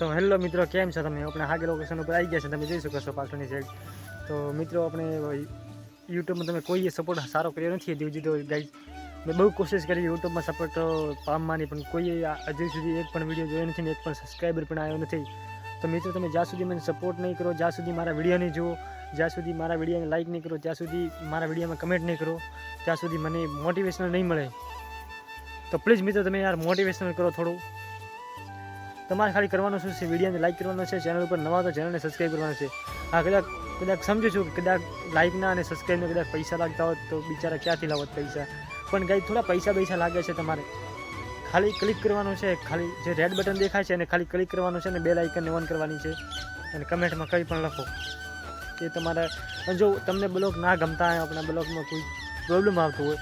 તો હેલો મિત્રો, કેમ છો તમે? આપણે હાગે લોકેશન ઉપર આવી ગયા છે. તમે જોઈ શકો છો પાછળની સાઈડ તો મિત્રો, આપણે યુટ્યુબમાં તમે કોઈએ સપોર્ટ સારો કર્યો નથી સુધી તો ગાઈ મેં બહુ કોશિશ કરી યુટ્યુબમાં સપોર્ટ પામવાની, પણ કોઈએ હજી સુધી એક પણ વીડિયો જોયો નથી ને એક પણ સબસ્ક્રાઈબર પણ આવ્યો નથી. તો મિત્રો, તમે જ્યાં સુધી મને સપોર્ટ નહીં કરો, જ્યાં સુધી મારા વીડિયો નહીં જુઓ, જ્યાં સુધી મારા વિડીયોને લાઇક નહીં કરો, ત્યાં સુધી મારા વિડીયોમાં કમેન્ટ નહીં કરો, ત્યાં સુધી મને મોટિવેશનલ નહીં મળે. તો પ્લીઝ મિત્રો, તમે યાર મોટિવેશનલ કરો થોડું. તમારે ખાલી કરવાનું શું છે? વિડીયોને લાઇક કરવાનો છે ચેનલ ઉપર નવા તો ચેનલને સબસ્ક્રાઈબ કરવાનું છે. હા, કદાચ કદાચ સમજુ છું કે કદાચ લાઇકના અને સબસ્ક્રાઈબના કદાચ પૈસા લાગતા હોત તો બિચારા ક્યાંથી લાવત પૈસા? પણ કંઈ થોડા પૈસા પૈસા લાગે છે તમારે. ખાલી ક્લિક કરવાનું છે, ખાલી જે રેડ બટન દેખાય છે અને ખાલી ક્લિક કરવાનું છે અને બે લાઇકનને ઓન કરવાની છે. અને કમેન્ટમાં કંઈ પણ લખો. એ તમારે જો તમને બ્લોગ ના ગમતા હોય, આપણા બ્લોગમાં કોઈ પ્રોબ્લેમ આવતો હોય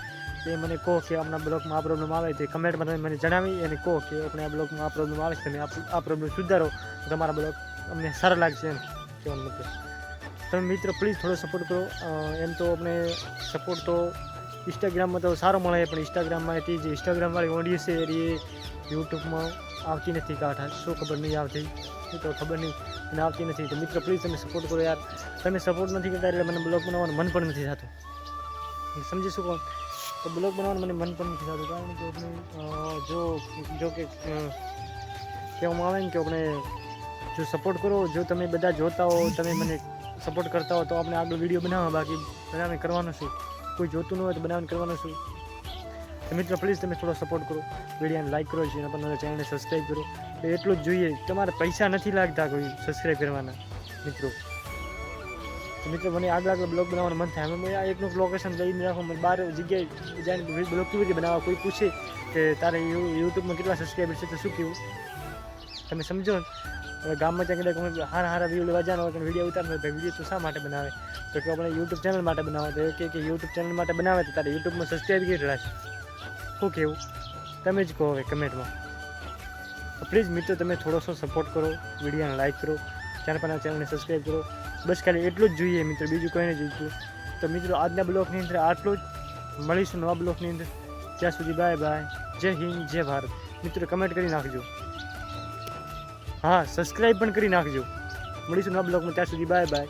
એ મને કહો કે આપણા બ્લોકમાં આ પ્રોબ્લેમ આવે તે કમેન્ટમાં તમે મને જણાવી અને કહો કે આપણે આ બ્લોકમાં આ પ્રોબ્લેમ આવે છે, તમે આ પ્રોબ્લેમ સુધારો. તમારા બ્લોક અમને સારા લાગશે એમ કહેવાનું મતલબ. તમે મિત્રો પ્લીઝ થોડો સપોર્ટ કરો. એમ તો આપણે સપોર્ટ તો ઇન્સ્ટાગ્રામમાં તો સારો મળે, પણ ઇન્સ્ટાગ્રામમાંથી જે ઇન્સ્ટાગ્રામવાળી ઓડિયન્સ છે એ યુટ્યુબમાં આવતી નથી કાંઠા શું ખબર નહીં આવતી? શું તો ખબર નહીં અને આવતી નથી. તો મિત્રો પ્લીઝ તમે સપોર્ટ કરો યાર. તમે સપોર્ટ નથી કરતા એટલે મને બ્લોગ બનાવવાનું મન પણ નથી થતું. સમજી શકો? તો બ્લોગ બનાવવાનું મને મન પણ નથી થતું, કારણ કે આપણે જો જો કે કહેવામાં આવે ને કે આપણે જો સપોર્ટ કરો, જો તમે બધા જોતા હો, તમે મને સપોર્ટ કરતા હો, તો આપણે આગળ વીડિયો બનાવવા, બાકી બનાવીને કરવાનું શું કોઈ જોતું ન હોય તો બનાવીને કરવાનું શું મિત્રો પ્લીઝ તમે થોડો સપોર્ટ કરો. વિડીયોને લાઈક કરો છે પર ચેનલને સબસ્ક્રાઈબ કરો. એટલું જ જોઈએ. તમારે પૈસા નથી લાગતા કોઈ સબસ્ક્રાઈબ કરવાના, મિત્રો. મિત્રો, મને આગળ આગળ બ્લોગ બનાવવાનું મન થાય. હવે આ એકનું લોકેશન લઈને રાખો. મને બાર જગ્યાએ જઈને બ્લોગ કેવી રીતે બનાવવા, કોઈ પૂછે કે તારે યુટ્યુબમાં કેટલા સબસ્ક્રાઈબર છે તો શું કહેવું તમે સમજો હવે ગામમાં ત્યાં કદાચ હારા હારા વ્યૂ લેવા જાણો કે વીડિયો ઉતારનો હોય વીડિયો તું શા માટે બનાવે? તો કે આપણે યુટ્યુબ ચેનલ માટે બનાવે તો કે યુટ્યુબ ચેનલ માટે બનાવે તો તારે યુટ્યુબમાં સબસ્ક્રાઈબ કેટલા છે શું કહેવું તમે જ કહો હવે કમેન્ટમાં. પ્લીઝ મિત્રો, તમે થોડો સો સપોર્ટ કરો વિડીયોને લાઈક કરો ચેનલ પર ચેનલને સબસ્ક્રાઈબ કરો. બસ ખાલી એટલું જ જોઈએ મિત્રો, બીજું કંઈ નહીં જોઈતું. તો મિત્રો, આજના બ્લોગની અંદર આટલું જ. મળીશું નવા બ્લોગની અંદર. ત્યાં સુધી બાય બાય જય હિન્દ, જય ભારત. મિત્રો કમેન્ટ કરી નાખજો. હા સબસ્ક્રાઈબ પણ કરી નાખજો. મળીશું નવા બ્લોગમાં ત્યાં સુધી બાય બાય